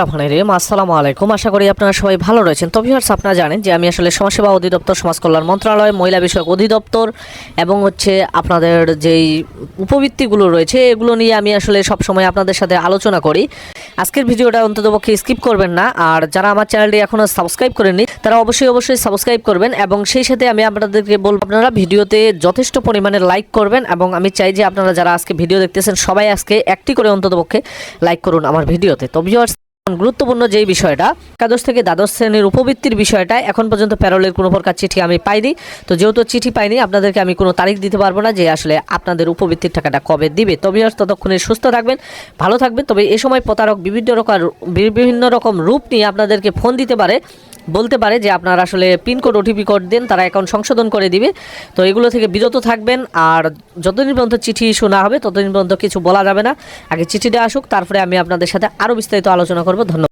রহমানিরহিম আসসালামু আলাইকুম। আশা করি আপনারা সবাই ভালো রয়েছেন। তো ভিউয়ার্স আপনারা জানেন যে আমি আসলে সমাজসেবা অধিদপ্তর সমাজ কল্যাণ মন্ত্রণালয়, মহিলা বিষয়ক অধিদপ্তর এবং হচ্ছে আপনাদের যেই উপবৃত্তিগুলো রয়েছে, এগুলো নিয়ে আমি আসলে সব সময় আপনাদের সাথে আলোচনা করি। আজকের ভিডিওটা অন্ততপক্ষে স্কিপ করবেন না। আর যারা আমার চ্যানেলটি এখনও সাবস্ক্রাইব করেননি, তারা অবশ্যই অবশ্যই সাবস্ক্রাইব করবেন এবং সেই সাথে আমি আপনাদেরকে বলব, আপনারা ভিডিওতে যথেষ্ট পরিমাণে লাইক করবেন এবং আমি চাই যে আপনারা যারা আজকে ভিডিও দেখতেছেন, সবাই আজকে একটি করে অন্ততপক্ষে লাইক করুন আমার ভিডিওতে। তো ভিউয়ার্স গুরুত্বপূর্ণ যে বিষয়টা, একাদশ থেকে দ্বাদশ শ্রেণির উপবৃত্তির বিষয়টা, এখন পর্যন্ত প্যারোলের কোনো প্রকার চিঠি আমি পাইনি। তো যেহেতু চিঠি পাইনি, আপনাদেরকে আমি কোনো তারিখ দিতে পারব না যে আসলে আপনাদের উপবৃত্তির টাকাটা কবে দিবে। তবে ততক্ষণে সুস্থ থাকবেন, ভালো থাকবেন। তবে এ সময় প্রতারক বিভিন্ন রকম বিভিন্ন রকম রূপ নিয়ে আপনাদেরকে ফোন দিতে পারে। বলতে পারে যে আপনার আসলে পিনকোড, ওটিপি কোড দেন, তারা অ্যাকাউন্ট সংশোধন করে দিবে। তো এগুলো থেকে বিরত থাকবেন আর যতদিন পর্যন্ত চিঠি ইস্যু না হবে ততদিন পর্যন্ত কিছু বলা যাবে না। আগে চিঠিটা আসুক, তারপরে আমি আপনাদের সাথে আরও বিস্তারিত আলোচনা করব। ধন্যবাদ।